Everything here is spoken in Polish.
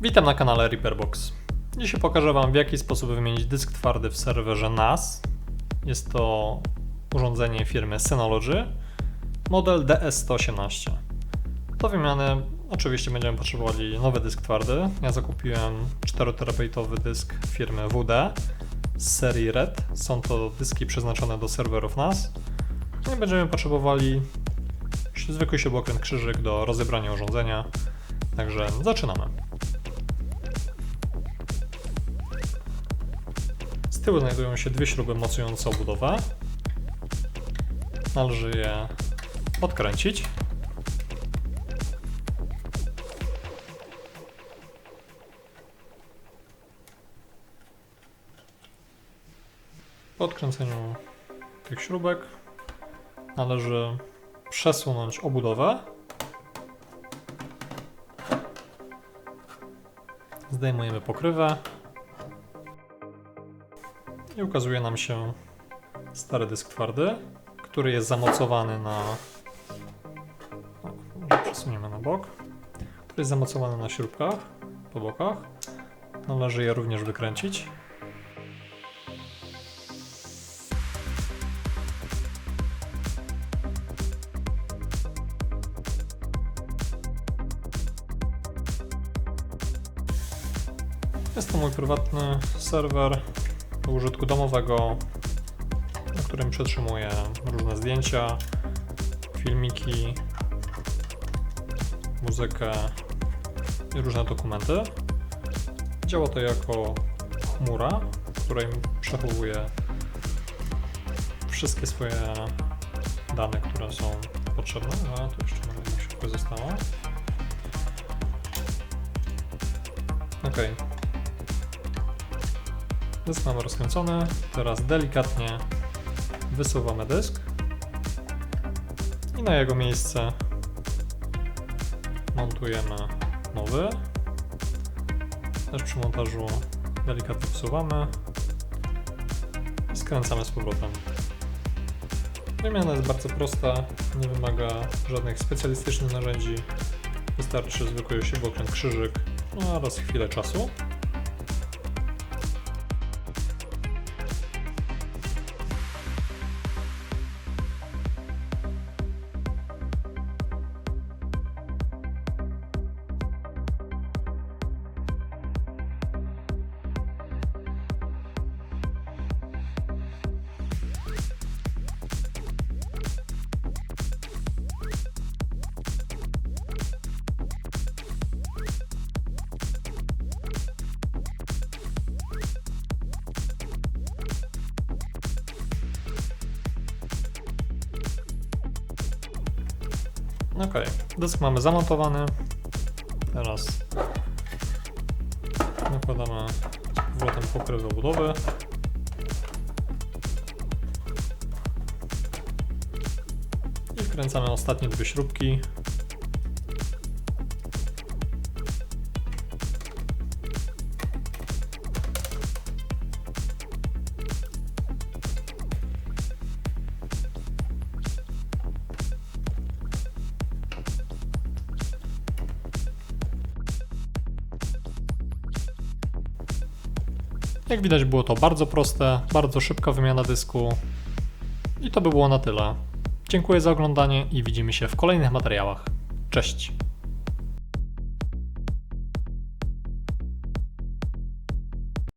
Witam na kanale Reaperbox. Dzisiaj pokażę Wam w jaki sposób wymienić dysk twardy w serwerze NAS. Jest to urządzenie firmy Synology, model DS118. Do wymiany oczywiście będziemy potrzebowali nowy dysk twardy. Ja zakupiłem 4-terabajtowy dysk firmy WD z serii RED. Są to dyski przeznaczone do serwerów NAS. No i będziemy potrzebowali zwykły śrubokręt krzyżyk do rozebrania urządzenia. Także zaczynamy. Tyłu znajdują się dwie śruby mocujące obudowę. Należy je odkręcić. Po odkręceniu tych śrubek należy przesunąć obudowę. Zdejmujemy pokrywę i ukazuje nam się stary dysk twardy, który jest zamocowany na. Przesuniemy na bok. Który jest zamocowany na śrubkach po bokach. Należy je również wykręcić. Jest to mój prywatny serwer użytku domowego, na którym przetrzymuję różne zdjęcia, filmiki, muzykę i różne dokumenty. Działa to jako chmura, w której przechowuję wszystkie swoje dane, które są potrzebne. A tu jeszcze mamy jedna śrubka została. Okej. Dysk mamy rozkręcony. Teraz delikatnie wysuwamy dysk i na jego miejsce montujemy nowy. Też przy montażu delikatnie wsuwamy i skręcamy z powrotem. Wymiana jest bardzo prosta, nie wymaga żadnych specjalistycznych narzędzi. Wystarczy zwykły śrubokręt krzyżyk no, oraz chwilę czasu. Ok, dysk mamy zamontowany. Teraz nakładamy powrotem pokrywę budowy. I wkręcamy ostatnie dwie śrubki. Jak widać było to bardzo proste, bardzo szybka wymiana dysku. I to by było na tyle. Dziękuję za oglądanie i widzimy się w kolejnych materiałach. Cześć!